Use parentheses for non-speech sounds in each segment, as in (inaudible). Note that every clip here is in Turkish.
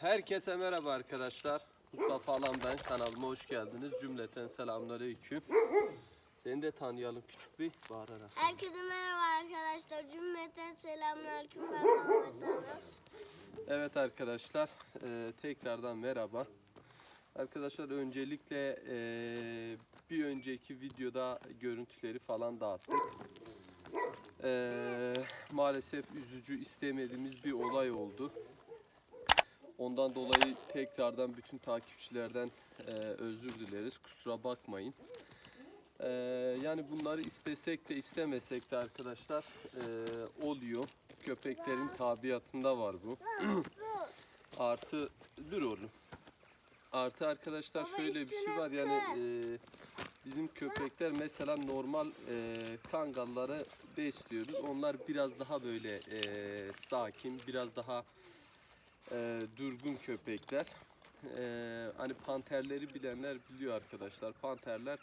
Herkese merhaba arkadaşlar. Mustafa Alan ben. Kanalıma hoş geldiniz. Cümleten selamünaleyküm. Seni de tanıyalım küçük bir bağırarak. Herkese merhaba arkadaşlar. Cümleten selamünaleyküm. Ben Muhammed Aras. Evet arkadaşlar e, tekrardan merhaba. Arkadaşlar öncelikle e, bir önceki videoda görüntüleri falan dağıttık. E, maalesef üzücü istemediğimiz bir olay oldu. Ondan dolayı tekrardan bütün takipçilerden e, özür dileriz. Kusura bakmayın. E, yani bunları istesek de istemesek de arkadaşlar e, oluyor. Köpeklerin tabiatında var bu. (clears throat) Artı dur oğlum. Artı arkadaşlar şöyle bir şey var yani e, bizim köpekler mesela normal e, kangalları besliyoruz. Onlar biraz daha böyle e, sakin, biraz daha e, durgun köpekler. E, hani panterleri bilenler biliyor arkadaşlar. Panterler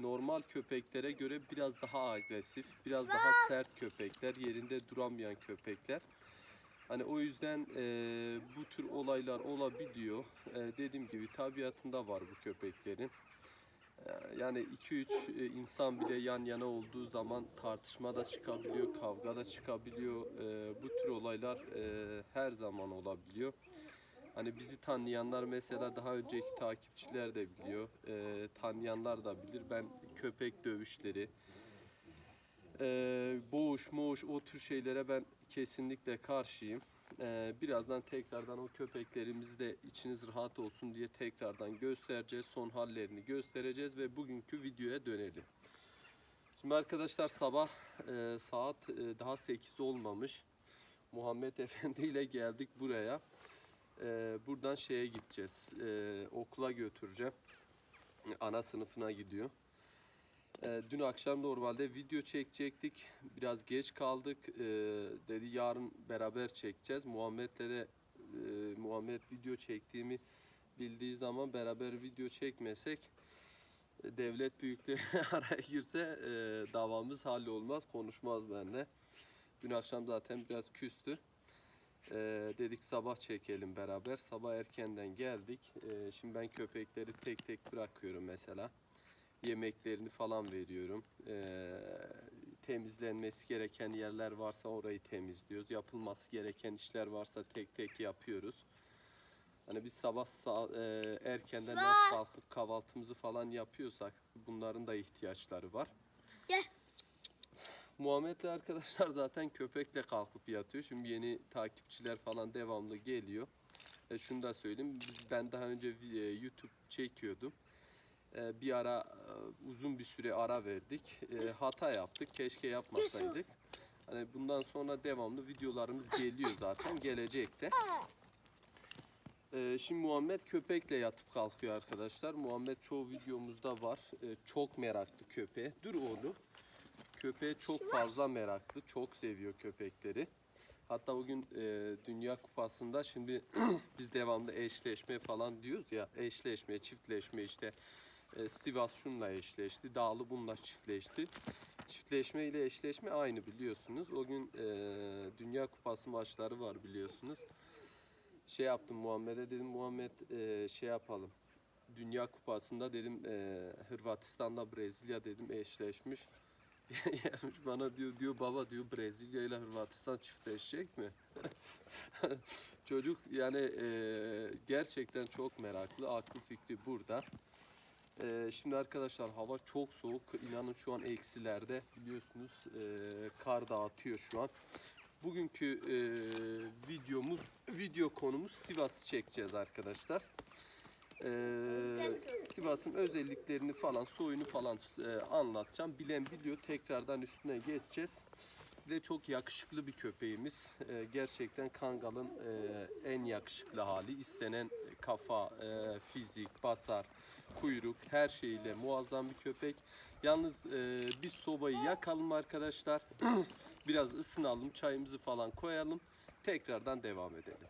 normal köpeklere göre biraz daha agresif, biraz daha sert köpekler, yerinde duramayan köpekler. Hani o yüzden e, bu tür olaylar olabiliyor. E, dediğim gibi tabiatında var bu köpeklerin. E, yani 2-3 insan bile yan yana olduğu zaman tartışma da çıkabiliyor, kavga da çıkabiliyor. E, bu tür olaylar e, her zaman olabiliyor. Hani bizi tanıyanlar mesela daha önceki takipçiler de biliyor. E, tanıyanlar da bilir. Ben köpek dövüşleri, e, boğuş, moğuş o tür şeylere ben kesinlikle karşıyım. E, birazdan tekrardan o köpeklerimizi de içiniz rahat olsun diye tekrardan göstereceğiz. Son hallerini göstereceğiz ve bugünkü videoya dönelim. Şimdi arkadaşlar sabah e, saat e, daha 8 olmamış. Muhammed (laughs) Efendi ile geldik buraya. E, buradan şeye gideceğiz. E, okula götüreceğim. Ana sınıfına gidiyor. Ee, dün akşam normalde video çekecektik. Biraz geç kaldık. Ee, dedi yarın beraber çekeceğiz. Muhammed'le de e, Muhammed video çektiğimi bildiği zaman beraber video çekmesek e, devlet büyükleri (laughs) araya girse e, davamız hallolmaz. Konuşmaz benimle. Dün akşam zaten biraz küstü. Ee, dedik sabah çekelim beraber. Sabah erkenden geldik. Ee, şimdi ben köpekleri tek tek bırakıyorum mesela yemeklerini falan veriyorum. Ee, temizlenmesi gereken yerler varsa orayı temizliyoruz. Yapılması gereken işler varsa tek tek yapıyoruz. Hani biz sabah sa- e, erkenden nasıl kalkıp kahvaltımızı falan yapıyorsak bunların da ihtiyaçları var. Gel. Muhammed'le arkadaşlar (laughs) zaten köpekle kalkıp yatıyor. Şimdi yeni takipçiler falan devamlı geliyor. E, şunu da söyleyeyim. Ben daha önce e, YouTube çekiyordum. E, bir ara e, uzun bir süre ara verdik. E, hata yaptık. Keşke yapmasaydık. Hani bundan sonra devamlı videolarımız geliyor zaten. Gelecekte. E, şimdi Muhammed köpekle yatıp kalkıyor arkadaşlar. Muhammed çoğu videomuzda var. Çok meraklı köpeğe. Dur oğlum. Köpeğe çok fazla meraklı. Çok seviyor köpekleri. Hatta bugün e, Dünya Kupası'nda şimdi (clears throat) biz devamlı eşleşme falan diyoruz ya. Eşleşme, çiftleşme işte. E, Sivas şunla eşleşti. Dağlı bununla çiftleşti. Çiftleşme ile eşleşme aynı biliyorsunuz. O gün e, Dünya Kupası maçları var biliyorsunuz. Şey yaptım Muhammed'e dedim Muhammed e, şey yapalım. Dünya Kupası'nda dedim e, Hırvatistan'la Brezilya dedim eşleşmiş. (laughs) Gelmiş bana diyor diyor baba diyor Brezilya ile Hırvatistan çiftleşecek mi? (laughs) Çocuk yani e, gerçekten çok meraklı. Aklı fikri burada. E, şimdi arkadaşlar hava çok soğuk. İnanın şu an eksilerde biliyorsunuz e, kar dağıtıyor şu an. Bugünkü e, videomuz video konumuz Sivas'ı çekeceğiz arkadaşlar. Ee, Sivas'ın özelliklerini falan, soyunu falan e, anlatacağım. Bilen biliyor. Tekrardan üstüne geçeceğiz. Bir de çok yakışıklı bir köpeğimiz. Ee, gerçekten Kangal'ın e, en yakışıklı hali. İstenen kafa, e, fizik, basar, kuyruk her şeyiyle muazzam bir köpek. Yalnız e, biz sobayı yakalım arkadaşlar. (clears throat) Biraz ısınalım, çayımızı falan koyalım. Tekrardan devam edelim.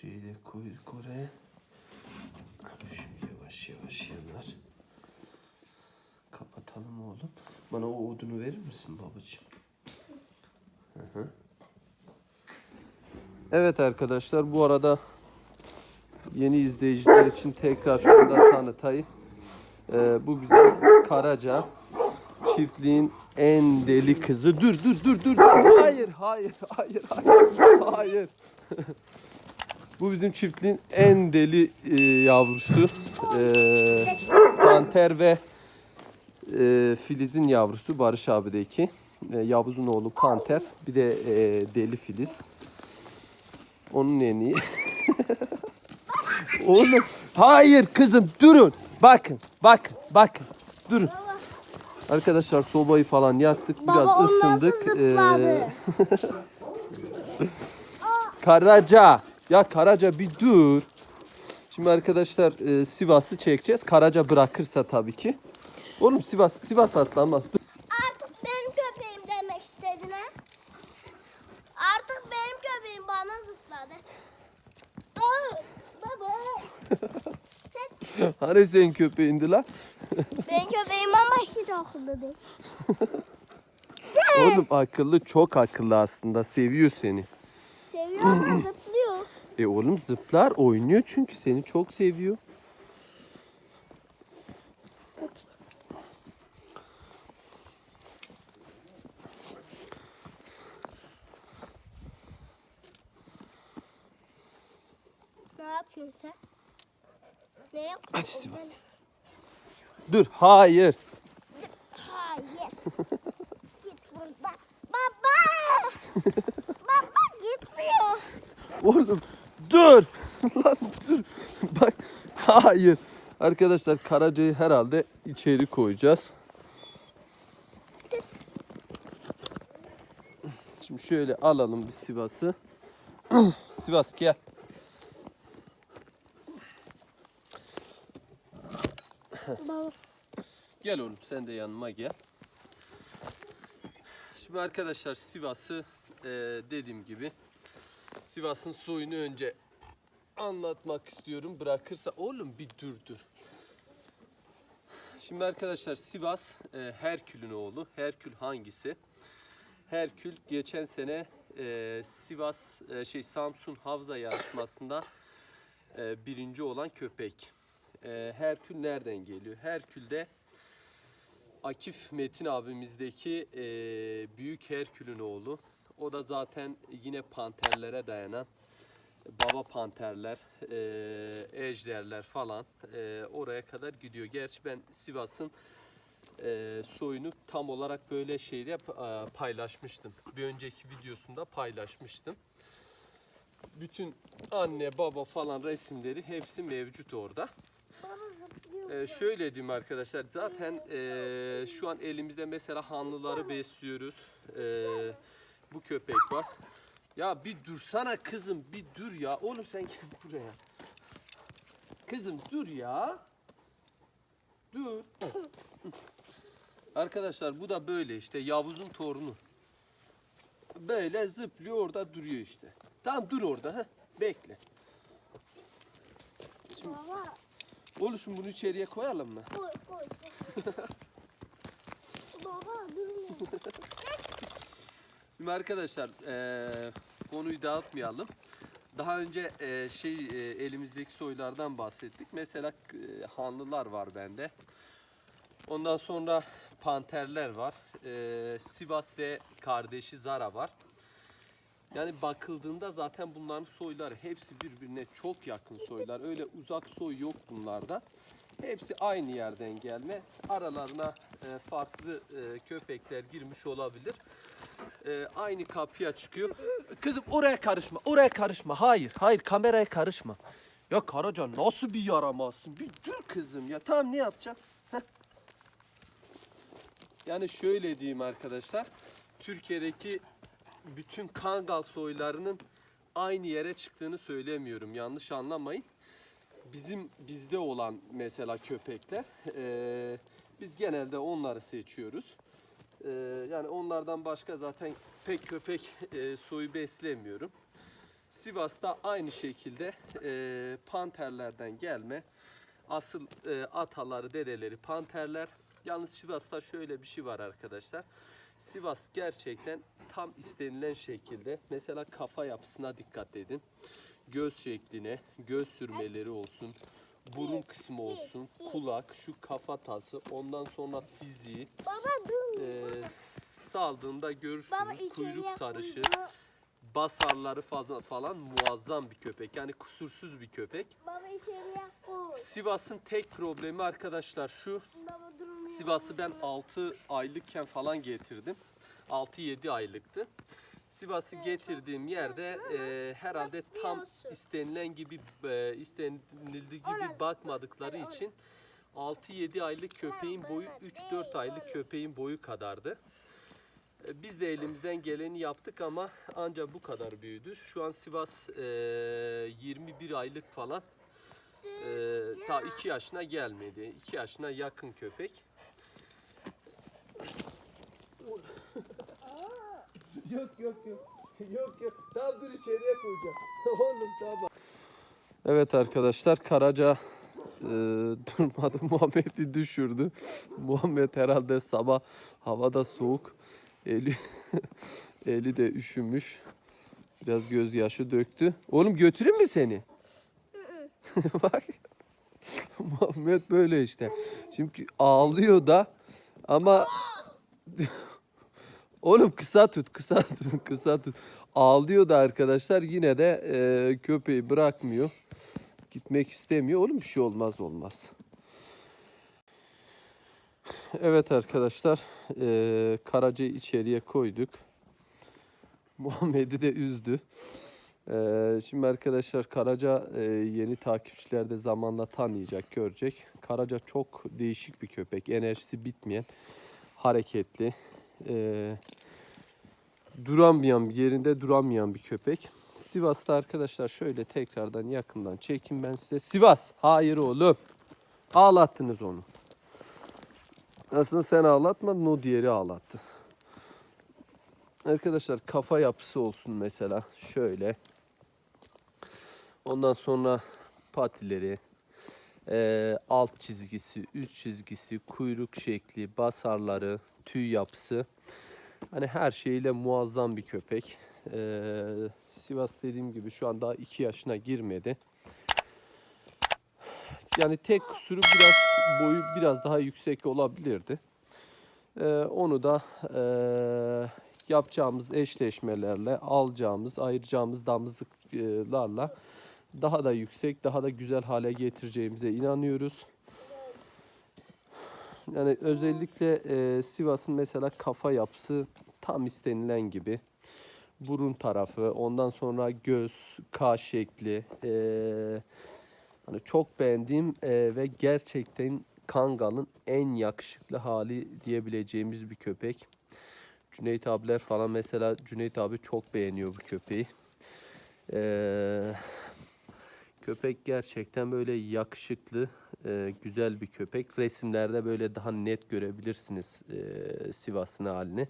Şeyi de koyduk. Şu yavaş yavaş yanar. Kapatalım oğlum. Bana o odunu verir misin babacığım? Evet arkadaşlar bu arada yeni izleyiciler için tekrar şunu da tanıtayım. Ee, bu bizim Karaca çiftliğin en deli kızı. Dur dur dur. dur. Hayır hayır hayır hayır. Hayır. (laughs) bu bizim çiftliğin en deli e, yavrusu. Panter ve e, Filiz'in yavrusu Barış abideki. E, Yavuz'un oğlu Panter. Bir de e, deli Filiz. Onun en iyi. (laughs) Oğlum hayır kızım durun. Bakın bakın bakın. Durun. Arkadaşlar sobayı falan yaktık. Baba, Biraz ısındık. Ee, (laughs) Karaca. Ya Karaca bir dur. Şimdi arkadaşlar e, Sivas'ı çekeceğiz. Karaca bırakırsa tabii ki. Oğlum Sivas Sivas atlanmaz. Dur. Artık benim köpeğim demek istedin ha? Artık benim köpeğim bana zıpladı. Aa, baba. (laughs) Hani senin köpeğindi lan? benim köpeğim ama hiç akıllı değil. Oğlum akıllı çok akıllı aslında. Seviyor seni. Seviyor ama (clears throat) zıplıyor. E oğlum zıplar oynuyor çünkü seni çok seviyor. Ne yapıyorsun sen? Ne yapıyorsun Sivas. sen? Dur hayır. Hayır. (laughs) Git buradan. Baba. (laughs) Baba gitmiyor. Oğlum dur. (laughs) Lan dur. Bak hayır. Arkadaşlar Karaca'yı herhalde içeri koyacağız. Şimdi şöyle alalım bir Sivas'ı. (clears throat) Sivas gel. Baba. Gel oğlum sen de yanıma gel. Şimdi arkadaşlar Sivas'ı e, dediğim gibi Sivas'ın soyunu önce anlatmak istiyorum. Bırakırsa oğlum bir dur. Şimdi arkadaşlar Sivas e, Herkül'ün oğlu. Herkül hangisi? Herkül geçen sene e, Sivas e, şey Samsun Havza yarışmasında e, birinci olan köpek. E, Herkül nereden geliyor? Herkül de Akif Metin abimizdeki e, büyük Herkül'ün oğlu. O da zaten yine panterlere dayanan baba panterler, e, ejderler falan e, oraya kadar gidiyor. Gerçi ben Sivas'ın e, soyunu tam olarak böyle şeyde e, paylaşmıştım. Bir önceki videosunda paylaşmıştım. Bütün anne baba falan resimleri hepsi mevcut orada. Ee, şöyle diyeyim arkadaşlar zaten ee, şu an elimizde mesela hanlıları besliyoruz. Ee, bu köpek var. Ya bir dursana kızım bir dur ya. Oğlum sen gel (laughs) buraya. Kızım dur ya. Dur. (laughs) Arkadaşlar bu da böyle işte Yavuz'un torunu. Böyle zıplıyor orada duruyor işte. Tamam dur orada ha. Bekle. Baba. Oluşum bunu içeriye koyalım mı? Koy koy. (laughs) Baba durmuyor. Şimdi arkadaşlar eee, konuyu dağıtmayalım. Daha önce eee, şey eee, elimizdeki soylardan bahsettik. Mesela eee, hanlılar var bende. Ondan sonra panterler var. Eee, Sivas ve kardeşi Zara var. Yani bakıldığında zaten bunların soyları hepsi birbirine çok yakın soylar. Öyle uzak soy yok bunlarda. Hepsi aynı yerden gelme. Aralarına e, farklı e, köpekler girmiş olabilir. E, aynı kapıya çıkıyor. Kızım oraya karışma, oraya karışma. Hayır, hayır kameraya karışma. Ya Karaca nasıl bir yaramazsın? Bir dur kızım ya. Tamam ne yapacağım? Yani şöyle diyeyim arkadaşlar. Türkiye'deki bütün Kangal soylarının aynı yere çıktığını söylemiyorum. Yanlış anlamayın. Bizim bizde olan mesela köpekler eee, biz genelde onları seçiyoruz. Eee, yani onlardan başka zaten pek köpek eee, soyu beslemiyorum. Sivas'ta aynı şekilde e, panterlerden gelme. Asıl e, ataları, dedeleri panterler. Yalnız Sivas'ta şöyle bir şey var arkadaşlar. Sivas gerçekten tam istenilen şekilde. Mesela kafa yapısına dikkat edin. Göz şekline, göz sürmeleri olsun. Burun kısmı olsun. Kulak, şu kafatası. Ondan sonra fiziği. Baba dur. E, saldığında görürsünüz. Baba Kuyruk sarışı basarları fazla falan muazzam bir köpek. Yani kusursuz bir köpek. Baba. Sivas'ın tek problemi arkadaşlar şu. Baba. Sivas'ı ben 6 aylıkken falan getirdim. 6-7 aylıktı. Sivas'ı getirdiğim yerde e, herhalde tam istenilen gibi e, istenildiği gibi bakmadıkları için 6-7 aylık köpeğin boyu 3-4 aylık köpeğin boyu kadardı. E, Biz de elimizden geleni yaptık ama ancak bu kadar büyüdü. Şu an Sivas e, 21 aylık falan. E, ta 2 yaşına gelmedi. 2 yaşına yakın köpek. (laughs) yok yok yok. Yok yok. Tamam dur içeriye koyacağım. (laughs) Oğlum tamam. Evet arkadaşlar Karaca e, (laughs) durmadı (laughs) Muhammed'i düşürdü. Muhammed herhalde sabah havada soğuk. Eli (laughs) eli de üşümüş. Biraz gözyaşı döktü. Oğlum götüreyim mi seni? Bak. Muhammed böyle işte. Şimdi ağlıyor da ama Oğlum kısa tut, kısa tut, kısa tut. Ağlıyor da arkadaşlar yine de e, köpeği bırakmıyor. Gitmek istemiyor. Oğlum bir şey olmaz olmaz. Evet arkadaşlar, e, Karaca'yı içeriye koyduk. (laughs) Muhammed'i de üzdü. E, şimdi arkadaşlar Karaca e, yeni takipçiler de zamanla tanıyacak, görecek. Karaca çok değişik bir köpek. Enerjisi bitmeyen, hareketli, e, duramayan, yerinde duramayan bir köpek. Sivas'ta arkadaşlar şöyle tekrardan yakından çekin ben size. Sivas, hayır oğlum. Ağlattınız onu. Aslında sen ağlatmadın o diğeri ağlattı. Arkadaşlar kafa yapısı olsun mesela şöyle. Ondan sonra patileri, eee, alt çizgisi, üst çizgisi, kuyruk şekli, basarları, tüy yapısı. Hani her şeyiyle muazzam bir köpek. Eee, Sivas dediğim gibi şu an daha 2 yaşına girmedi. Yani tek kusuru biraz boyu biraz daha yüksek olabilirdi. Eee, onu da eee, yapacağımız eşleşmelerle, alacağımız, ayıracağımız damızlıklarla daha da yüksek, daha da güzel hale getireceğimize inanıyoruz. Yani özellikle e, Sivas'ın mesela kafa yapısı tam istenilen gibi. Burun tarafı, ondan sonra göz, kaş şekli. e, hani çok beğendiğim e, ve gerçekten Kangal'ın en yakışıklı hali diyebileceğimiz bir köpek. Cüneyt abiler falan mesela Cüneyt abi çok beğeniyor bu köpeği. Eee Köpek gerçekten böyle yakışıklı, e, güzel bir köpek. Resimlerde böyle daha net görebilirsiniz e, Sivas'ın halini.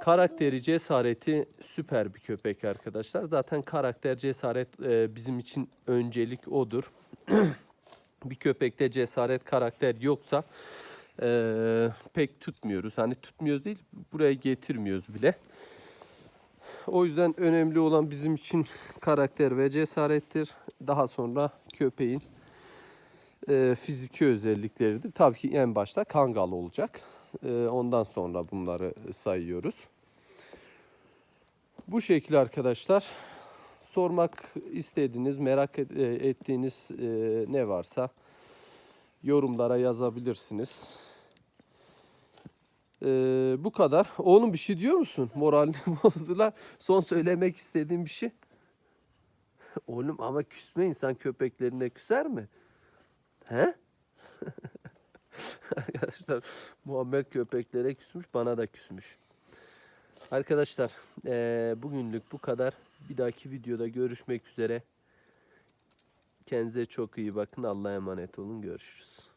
Karakteri, cesareti süper bir köpek arkadaşlar. Zaten karakter, cesaret e, bizim için öncelik odur. (clears throat) bir köpekte cesaret, karakter yoksa e, pek tutmuyoruz. Hani tutmuyoruz değil, buraya getirmiyoruz bile. O yüzden önemli olan bizim için karakter ve cesarettir. Daha sonra köpeğin e, fiziki özellikleridir. Tabii ki en başta kangal olacak. E, ondan sonra bunları sayıyoruz. Bu şekilde arkadaşlar. Sormak istediğiniz, merak e, ettiğiniz e, ne varsa yorumlara yazabilirsiniz. Ee, bu kadar. Oğlum bir şey diyor musun? Moralini (laughs) bozdular. Son söylemek istediğim bir şey. Oğlum ama küsme insan köpeklerine küser mi? He? (laughs) Arkadaşlar Muhammed köpeklere küsmüş bana da küsmüş. Arkadaşlar eee, bugünlük bu kadar. Bir dahaki videoda görüşmek üzere. Kendinize çok iyi bakın. Allah'a emanet olun. Görüşürüz.